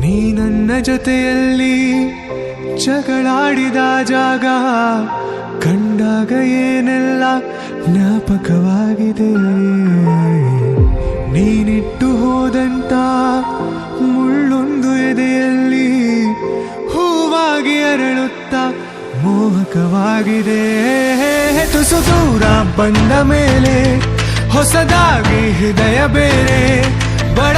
ನೀ ನನ್ನ ಜೊತೆಯಲ್ಲಿ ಜಗಳಾಡಿದ ಜಾಗ ಕಂಡಾಗ ಏನೆಲ್ಲ ಜ್ಞಾಪಕವಾಗಿದೆ? ನೀನಿಟ್ಟು ಹೋದಂತ ಮುಳ್ಳೊಂದು ಎದೆಯಲ್ಲಿ ಹೂವಾಗಿ ಅರಳುತ್ತ ಮೋಹಕವಾಗಿದೆ. ತುಸು ದೂರ ಬಂದ ಮೇಲೆ ಹೊಸದಾಗಿ ಹೃದಯ ಬೇರೆ, ಬಡ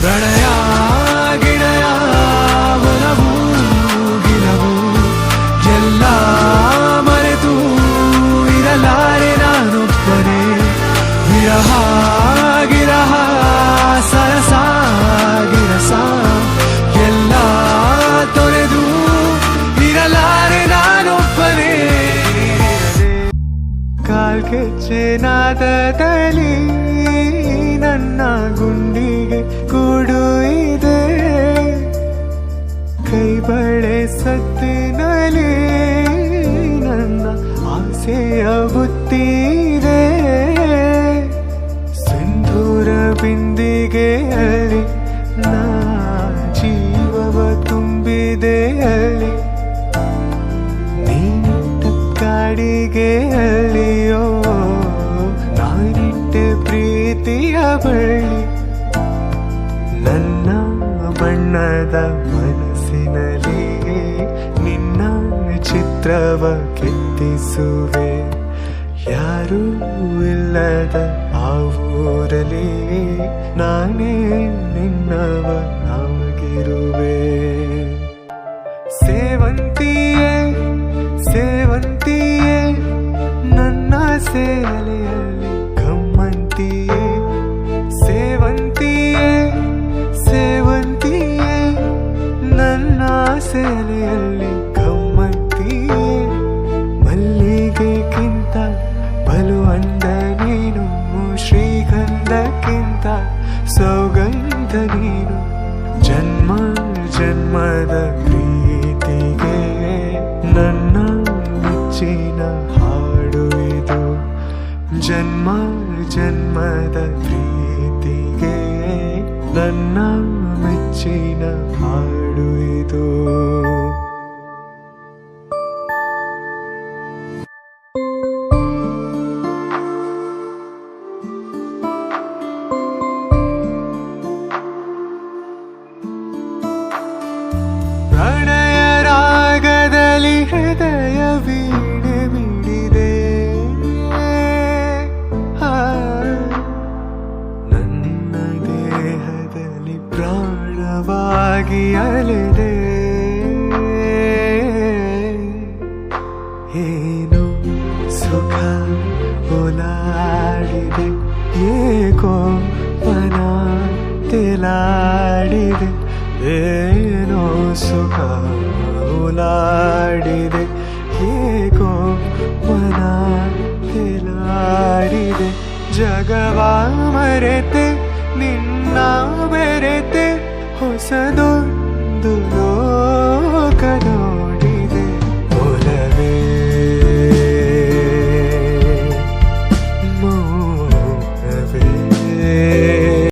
ಪ್ರಣಯ, ಗಿಣಯ, ಒಲವು ಗಿಲವು ಎಲ್ಲ ಮರೆತು ಇರಲಾರೆ ನಾನೊಬ್ಬನೇ. ವಿರಹ, ಗಿರಹ, ಸರಸ, ಗಿರಸ, ಎಲ್ಲ ತೊರೆದು ಇರಲಾರೆ ನಾನೊಬ್ಬನೇ. ಕಾಲ್ಗೆಚ್ಚೆನಾದದಲ್ಲಿ ನನ್ನ ಗುಂಡಿಗೆ ಸತ್ತಿನಲಿ ನನ್ನ ಆಸೆಯ ಬುತ್ತಿದೆ ಸಿಂಧೂರ ಬಿಂದಿಗೆಯಲ್ಲಿ ನಾ ಜೀವವ ತುಂಬಿದೆ ಅಲ್ಲಿ. ನೀನಿಟ್ಟ ಕಾಡಿಗೆಯಲ್ಲಿಯೋ, ನಾನಿಟ್ಟ ಪ್ರೀತಿಯ ಬಳಿ ನನ್ನ ಬಣ್ಣದ ಮನಸ್ಸಿನಲ್ಲಿ ಚಿತ್ರವ ಕೆತ್ತಿಸುವೆ. ಯಾರೂ ಇಲ್ಲದ ಆ ಊರಲ್ಲಿ ನಾನೇ ನಿನ್ನವನಾಗಿರುವೆ ಸೇವಂತಿಯೇ ಸೇವಂತಿಯೇ, ನನ್ನ ಸೇಲೆಯಲ್ಲಿ ಕಮ್ಮಂತಿಯೇ. ಸೇವಂತಿಯೇ ಸೇವಂತಿಯೇ, ನನ್ನ ಸೇಲೆಯಲ್ಲಿ ಗಮ್ಮಂತಿಯೇ ಮಲ್ಲಿಗೆಗಿಂತ ಬಲು ಅಂದ ನೀನು, ಶ್ರೀಗಂಧಕ್ಕಿಂತ ಸೌಗಂಧ ನೀನು. ಜನ್ಮ, ಜನ್ಮದ ಪ್ರೀತಿಗೆ ನನ್ನ ಮೆಚ್ಚಿನ ಹಾಡು ಇದು. ಜನ್ಮ, ಜನ್ಮದ ಪ್ರೀತಿಗೆ ನನ್ನ ಮೆಚ್ಚಿನ ಹಾಡು ಇದು. ಪ್ರಾಣವಾಗಿ ಅಲೆದೆ. ಏನು ಸುಖ ಓಲಾಡಿದೆ, ಏಕೋ ಮನ ತಿಲಾಡಿದೆ. ಏನೋ ಸುಖ ಓಲಾಡಿದೆ, ಏಕೋ ಮನ ತಿಲಾಡಿದೆ. ಜಗವಾ ಮರೆತೆ ನಿನ್ನ I don't đời